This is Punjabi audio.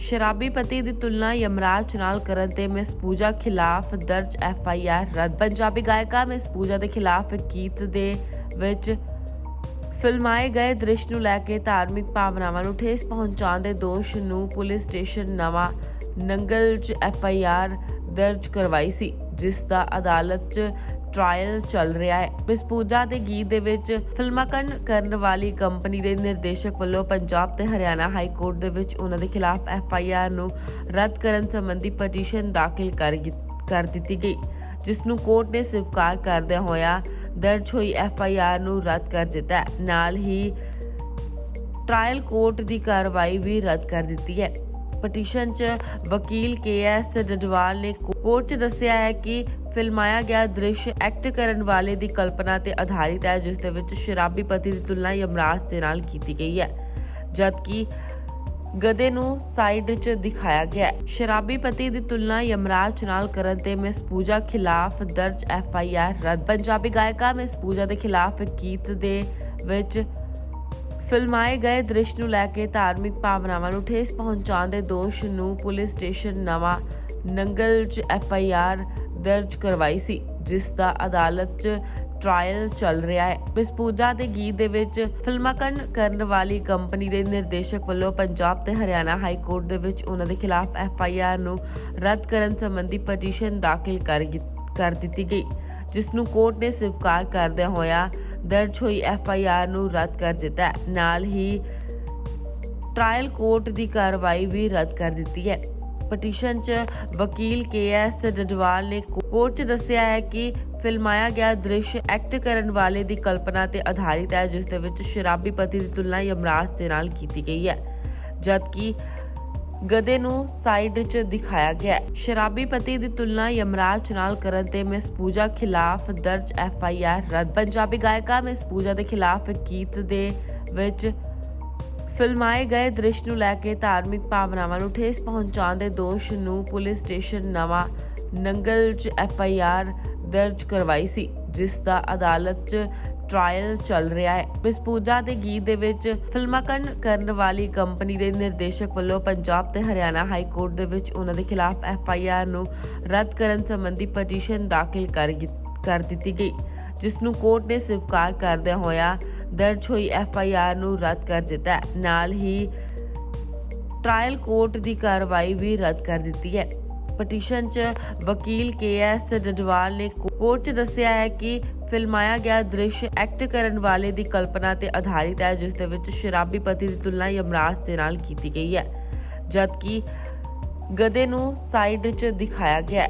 ਸ਼ਰਾਬੀ ਪਤੀ ਦੀ ਤੁਲਨਾ ਯਮਰਾਜ ਨਾਲ ਕਰਨ ਤੇ ਮਿਸ ਪੂਜਾ ਖਿਲਾਫ ਦਰਜ ਐਫ ਆਈ ਆਰ ਰੱਦ। ਪੰਜਾਬੀ ਗਾਇਕਾ ਮਿਸ ਪੂਜਾ ਦੇ ਖਿਲਾਫ ਗੀਤ ਦੇ ਵਿੱਚ ਫਿਲਮਾਏ ਗਏ ਦ੍ਰਿਸ਼ ਨੂੰ ਲੈ ਕੇ ਧਾਰਮਿਕ ਭਾਵਨਾਵਾਂ ਨੂੰ ਠੇਸ ਪਹੁੰਚਾਉਣ ਦੇ ਦੋਸ਼ ਨੂੰ ਪੁਲਿਸ ਸਟੇਸ਼ਨ ਨਵਾਂ ਨੰਗਲ 'ਚ ਐਫ ਆਈ ਆਰ ਦਰਜ ਕਰਵਾਈ ਸੀ, ਜਿਸ ਦਾ ਅਦਾਲਤ 'ਚ ਟ੍ਰਾਇਲ ਚੱਲ ਰਿਹਾ ਹੈ। ਮਿਸ ਪੂਜਾ ਦੇ ਗੀਤ ਦੇ ਵਿੱਚ ਫਿਲਮਾਕਨ ਕਰਨ ਵਾਲੀ ਕੰਪਨੀ ਦੇ ਨਿਰਦੇਸ਼ਕ ਵੱਲੋਂ ਪੰਜਾਬ ਤੇ ਹਰਿਆਣਾ ਹਾਈ ਕੋਰਟ ਦੇ ਵਿੱਚ ਉਹਨਾਂ ਦੇ ਖਿਲਾਫ ਐਫ ਆਈ ਆਰ ਨੂੰ ਰੱਦ ਕਰਨ ਸੰਬੰਧੀ ਪਟੀਸ਼ਨ ਦਾਖਲ ਕਰ ਗੀ- ਕਰ ਦਿੱਤੀ ਗਈ ਜਿਸ ਨੂੰ ਕੋਰਟ ਨੇ ਸਵੀਕਾਰ ਕਰਦਿਆਂ ਹੋਇਆ ਦਰਜ ਹੋਈ ਐਫ ਆਈ ਆਰ ਨੂੰ ਰੱਦ ਕਰ ਦਿੱਤਾ ਨਾਲ ਹੀ ਟ੍ਰਾਇਲ ਕੋਰਟ ਦੀ ਕਾਰਵਾਈ ਵੀ ਰੱਦ ਕਰ ਦਿੱਤੀ ਹੈ। ਪਟੀਸ਼ਨ 'ਚ ਵਕੀਲ ਕੇ ਡਡਵਾਲ ਨੇ ਕੋਰਟ 'ਚ ਦੱਸਿਆ ਹੈ ਕਿ ਫਿਲਮਾਇਆ ਗਿਆ ਦ੍ਰਿਸ਼ ਐਕਟ ਕਰਨ ਵਾਲੇ ਦੀ ਕਲਪਨਾ ਤੇ ਆਧਾਰਿਤ ਹੈ, ਜਿਸ ਦੇ ਵਿੱਚ ਸ਼ਰਾਬੀ ਪਤੀ ਦੀ ਤੁਲਨਾ ਯਮਰਾਜ ਦੇ ਨਾਲ ਕੀਤੀ ਗਈ ਹੈ, ਜਦਕਿ ਗਧੇ ਨੂੰ ਸਾਈਡ 'ਚ ਦਿਖਾਇਆ ਗਿਆ ਸ਼ਰਾਬੀ ਪਤੀ ਦੀ ਤੁਲਨਾ ਯਮਰਾਜ ਨਾਲ ਕਰਨ ਤੇ ਮਿਸ ਪੂਜਾ ਖਿਲਾਫ ਦਰਜ ਐਫ ਆਈ ਆਰ ਰੱਦ। ਪੰਜਾਬੀ ਗਾਇਕਾ ਮਿਸ ਪੂਜਾ ਦੇ ਖਿਲਾਫ ਗੀਤ ਦੇ ਵਿੱਚ ਫਿਲਮਾਏ ਗਏ ਦ੍ਰਿਸ਼ ਨੂੰ ਲੈ ਕੇ ਧਾਰਮਿਕ ਭਾਵਨਾਵਾਂ ਨੂੰ ਠੇਸ ਪਹੁੰਚਾਉਣ ਦੇ ਦੋਸ਼ ਨੂੰ ਪੁਲਿਸ ਸਟੇਸ਼ਨ ਨਵਾਂ ਨੰਗਲ 'ਚ ਐਫ ਆਈ ਆਰ ਦਰਜ ਕਰਵਾਈ ਸੀ, ਜਿਸ ਦਾ ਅਦਾਲਤ 'ਚ ਟ੍ਰਾਇਲ ਚੱਲ ਰਿਹਾ ਹੈ। ਮਿਸ ਪੂਜਾ ਦੇ ਗੀਤ ਦੇ ਵਿੱਚ ਫਿਲਮਾਕਨ ਕਰਨ ਵਾਲੀ ਕੰਪਨੀ ਦੇ ਨਿਰਦੇਸ਼ਕ ਵੱਲੋਂ ਪੰਜਾਬ ਤੇ ਹਰਿਆਣਾ ਹਾਈ ਕੋਰਟ ਦੇ ਵਿੱਚ ਉਹਨਾਂ ਦੇ ਖਿਲਾਫ ਐਫ ਆਈ ਆਰ ਨੂੰ ਰੱਦ ਕਰਨ ਸੰਬੰਧੀ ਪਟੀਸ਼ਨ ਦਾਖਲ ਕਰ ਕਰ ਦਿੱਤੀ ਗਈ, ਜਿਸ ਨੂੰ ਕੋਰਟ ਨੇ ਸਵੀਕਾਰ ਕਰਦਿਆਂ ਹੋਇਆ ਦਰਜ ਹੋਈ ਐਫ ਆਈ ਆਰ ਨੂੰ ਰੱਦ ਕਰ ਦਿੱਤਾ ਹੈ। ਨਾਲ ਹੀ ਟ੍ਰਾਇਲ ਕੋਰਟ ਦੀ ਕਾਰਵਾਈ ਵੀ ਰੱਦ ਕਰ ਦਿੱਤੀ ਹੈ ਪਟੀਸ਼ਨ 'ਚ ਵਕੀਲ ਕੇ ਐਸ ਡਡਵਾਲ ਨੇ ਕੋਰਟ 'ਚ ਦੱਸਿਆ ਹੈ ਕਿ ਫਿਲਮਾਇਆ ਗਿਆ ਦ੍ਰਿਸ਼ ਐਕਟ ਕਰਨ ਵਾਲੇ ਦੀ ਕਲਪਨਾ ਤੇ ਆਧਾਰਿਤ ਹੈ, ਜਿਸ ਦੇ ਵਿੱਚ ਸ਼ਰਾਬੀ ਪਤੀ ਦੀ ਤੁਲਨਾ ਯਮਰਾਜ ਦੇ ਨਾਲ ਕੀਤੀ ਗਈ ਹੈ ਜਦਕਿ ਗਧੇ ਨੂੰ ਸਾਈਡ 'ਚ ਦਿਖਾਇਆ ਗਿਆ ਹੈ। ਸ਼ਰਾਬੀ ਪਤੀ ਦੀ ਤੁਲਨਾ ਯਮਰਾਜ ਨਾਲ ਕਰਨ ਤੇ ਮਿਸ ਪੂਜਾ ਖਿਲਾਫ ਦਰਜ ਐਫ ਆਈ ਆਰ ਰੱਦ। ਪੰਜਾਬੀ ਗਾਇਕਾ ਮਿਸ ਪੂਜਾ ਦੇ ਖਿਲਾਫ ਗੀਤ ਦੇ ਵਿੱਚ ਫਿਲਮਾਏ ਗਏ ਦ੍ਰਿਸ਼ ਨੂੰ ਲੈ ਕੇ ਧਾਰਮਿਕ ਭਾਵਨਾਵਾਂ ਨੂੰ ਠੇਸ ਪਹੁੰਚਾਉਣ ਦੇ ਦੋਸ਼ ਨੂੰ ਪੁਲਿਸ ਸਟੇਸ਼ਨ ਨਵਾਂ ਨੰਗਲ 'ਚ ਐਫ ਆਈ ਆਰ ਦਰਜ ਕਰਵਾਈ ਸੀ, ਜਿਸ ਦਾ ਅਦਾਲਤ 'ਚ ਟ੍ਰਾਇਲ ਚੱਲ ਰਿਹਾ ਹੈ ਮਿਸ ਪੂਜਾ ਦੇ ਗੀਤ ਦੇ ਵਿੱਚ ਫਿਲਮਾਂਕਰਨ ਕਰਨ ਵਾਲੀ ਕੰਪਨੀ ਦੇ ਨਿਰਦੇਸ਼ਕ ਵੱਲੋਂ ਪੰਜਾਬ ਤੇ ਹਰਿਆਣਾ ਹਾਈ ਕੋਰਟ ਦੇ ਵਿੱਚ ਉਹਨਾਂ ਦੇ ਖਿਲਾਫ ਐਫ ਆਈ ਆਰ ਨੂੰ ਰੱਦ ਕਰਨ ਸੰਬੰਧੀ ਪਟੀਸ਼ਨ ਦਾਖਲ ਕਰ ਕਰ ਦਿੱਤੀ ਗਈ ਜਿਸ ਨੂੰ ਕੋਰਟ ਨੇ ਸਵੀਕਾਰ ਕਰਦਿਆਂ ਹੋਇਆ ਦਰਜ ਹੋਈ ਐਫ ਆਈ ਆਰ ਨੂੰ ਰੱਦ ਕਰ ਦਿੱਤਾ ਹੈ। ਨਾਲ ਹੀ ਟ੍ਰਾਇਲ ਕੋਰਟ ਦੀ ਕਾਰਵਾਈ ਵੀ ਰੱਦ ਕਰ ਦਿੱਤੀ ਹੈ ਪਟੀਸ਼ਨ 'ਚ ਵਕੀਲ ਕੇ ਐਸ ਡਡਵਾਲ ਨੇ ਕੋਰਟ 'ਚ ਦੱਸਿਆ ਹੈ ਕਿ ਫਿਲਮਾਇਆ ਗਿਆ ਦ੍ਰਿਸ਼ ਐਕਟ ਕਰਨ ਵਾਲੇ ਦੀ ਕਲਪਨਾ ਤੇ ਆਧਾਰਿਤ ਹੈ, ਜਿਸ ਦੇ ਵਿੱਚ ਸ਼ਰਾਬੀ ਪਤੀ ਦੀ ਤੁਲਨਾ ਯਮਰਾਜ ਦੇ ਨਾਲ ਕੀਤੀ ਗਈ ਹੈ, ਜਦਕਿ ਗਧੇ ਨੂੰ ਸਾਈਡ 'ਚ ਦਿਖਾਇਆ ਗਿਆ ਹੈ।